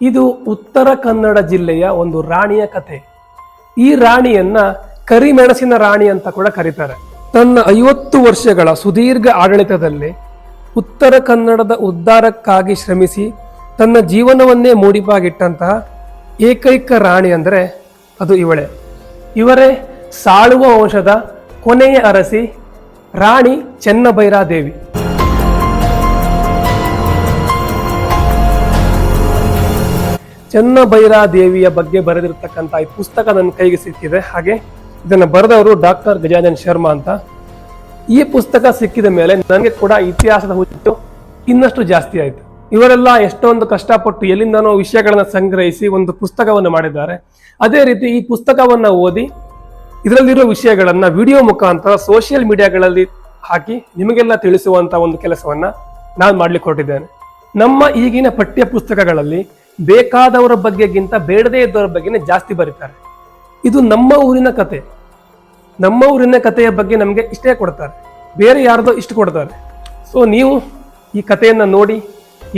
ಇದು ಉತ್ತರ ಕನ್ನಡ ಜಿಲ್ಲೆಯ ಒಂದು ರಾಣಿಯ ಕಥೆ ಈ ರಾಣಿಯನ್ನ ಕರಿಮೆಣಸಿನ ರಾಣಿ ಅಂತ ಕೂಡ ಕರೀತಾರೆ. ತನ್ನ ಐವತ್ತು ವರ್ಷಗಳ ಸುದೀರ್ಘ ಆಡಳಿತದಲ್ಲಿ ಉತ್ತರ ಕನ್ನಡದ ಉದ್ಧಾರಕ್ಕಾಗಿ ಶ್ರಮಿಸಿ ತನ್ನ ಜೀವನವನ್ನೇ ಮೂಡಿಪಾಗಿಟ್ಟಂತಹ ಏಕೈಕ ರಾಣಿ ಅಂದರೆ ಅದು ಇವಳೆ. ಇವರೇ ಸಾಳುವ ವಂಶದ ಕೊನೆಯ ಅರಸಿ ರಾಣಿ ಚೆನ್ನಭೈರಾದೇವಿ. ಚೆನ್ನಭೈರಾದೇವಿಯ ಬಗ್ಗೆ ಬರೆದಿರ್ತಕ್ಕಂಥ ಈ ಪುಸ್ತಕ ನನ್ನ ಕೈಗೆ ಸಿಕ್ಕಿದೆ. ಹಾಗೆ ಇದನ್ನು ಬರೆದವರು ಡಾಕ್ಟರ್ ಗಜಾನನ್ ಶರ್ಮಾ ಅಂತ. ಈ ಪುಸ್ತಕ ಸಿಕ್ಕಿದ ಮೇಲೆ ನನಗೆ ಕೂಡ ಇತಿಹಾಸದ ಹುಚ್ಚು ಇನ್ನಷ್ಟು ಜಾಸ್ತಿ ಆಯಿತು. ಇವರೆಲ್ಲ ಎಷ್ಟೊಂದು ಕಷ್ಟಪಟ್ಟು ಎಲ್ಲಿಂದನೋ ವಿಷಯಗಳನ್ನ ಸಂಗ್ರಹಿಸಿ ಒಂದು ಪುಸ್ತಕವನ್ನು ಮಾಡಿದ್ದಾರೆ. ಅದೇ ರೀತಿ ಈ ಪುಸ್ತಕವನ್ನ ಓದಿ ಇದರಲ್ಲಿರೋ ವಿಷಯಗಳನ್ನ ವಿಡಿಯೋ ಮುಖಾಂತರ ಸೋಷಿಯಲ್ ಮೀಡಿಯಾಗಳಲ್ಲಿ ಹಾಕಿ ನಿಮಗೆಲ್ಲ ತಿಳಿಸುವಂತ ಒಂದು ಕೆಲಸವನ್ನ ನಾನು ಮಾಡಲಿಕ್ಕೆ ಹೊರಟಿದ್ದೇನೆ. ನಮ್ಮ ಈಗಿನ ಪಠ್ಯ ಪುಸ್ತಕಗಳಲ್ಲಿ ಬೇಕಾದವರ ಬಗ್ಗೆಗಿಂತ ಬೇಡದೇ ಇದ್ದವರ ಬಗ್ಗೆನೇ ಜಾಸ್ತಿ ಬರೀತಾರೆ. ಇದು ನಮ್ಮ ಊರಿನ ಕತೆ. ನಮ್ಮ ಊರಿನ ಕಥೆಯ ಬಗ್ಗೆ ನಮಗೆ ಇಷ್ಟೇ ಕೊಡ್ತಾರೆ. ಬೇರೆ ಯಾರ್ದೋ ಇಷ್ಟು ಕೊಡ್ತಾರೆ. ಸೊ ನೀವು ಈ ಕಥೆಯನ್ನು ನೋಡಿ,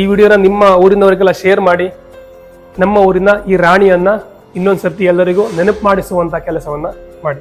ಈ ವಿಡಿಯೋನ ನಿಮ್ಮ ಊರಿನವರಿಗೆಲ್ಲ ಶೇರ್ ಮಾಡಿ, ನಮ್ಮ ಊರಿನ ಈ ರಾಣಿಯನ್ನು ಇನ್ನೊಂದು ಸರ್ತಿ ಎಲ್ಲರಿಗೂ ನೆನಪು ಮಾಡಿಸುವಂಥ ಕೆಲಸವನ್ನು ಮಾಡಿ.